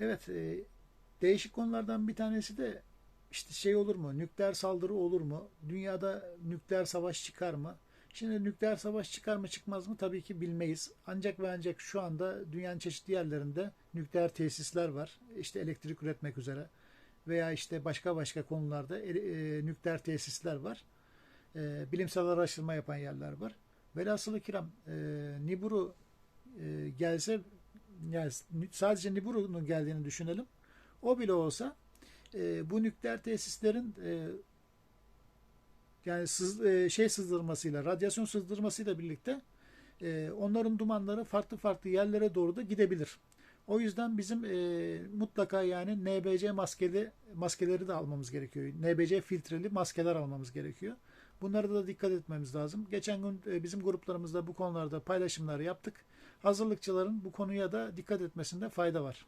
Evet, e, değişik konulardan bir tanesi de işte şey olur mu? Nükleer saldırı olur mu? Dünyada nükleer savaş çıkar mı? Şimdi nükleer savaş çıkar mı çıkmaz mı tabii ki bilmeyiz. Ancak ve ancak şu anda dünyanın çeşitli yerlerinde nükleer tesisler var. İşte elektrik üretmek üzere veya işte başka başka konularda e, e, nükleer tesisler var. E, bilimsel araştırma yapan yerler var. Velhasılı kiram e, Nibiru e, gelse yani sadece Nibiru'nun geldiğini düşünelim. O bile olsa e, bu nükleer tesislerin e, yani sız, e, şey sızdırmasıyla, radyasyon sızdırmasıyla birlikte e, onların dumanları farklı farklı yerlere doğru da gidebilir. O yüzden bizim e, mutlaka yani NBC maskeli maskeleri de almamız gerekiyor. NBC filtreli maskeler almamız gerekiyor. Bunlara da dikkat etmemiz lazım. Geçen gün e, bizim gruplarımızda bu konularda paylaşımlar yaptık. Hazırlıkçıların bu konuya da dikkat etmesinde fayda var.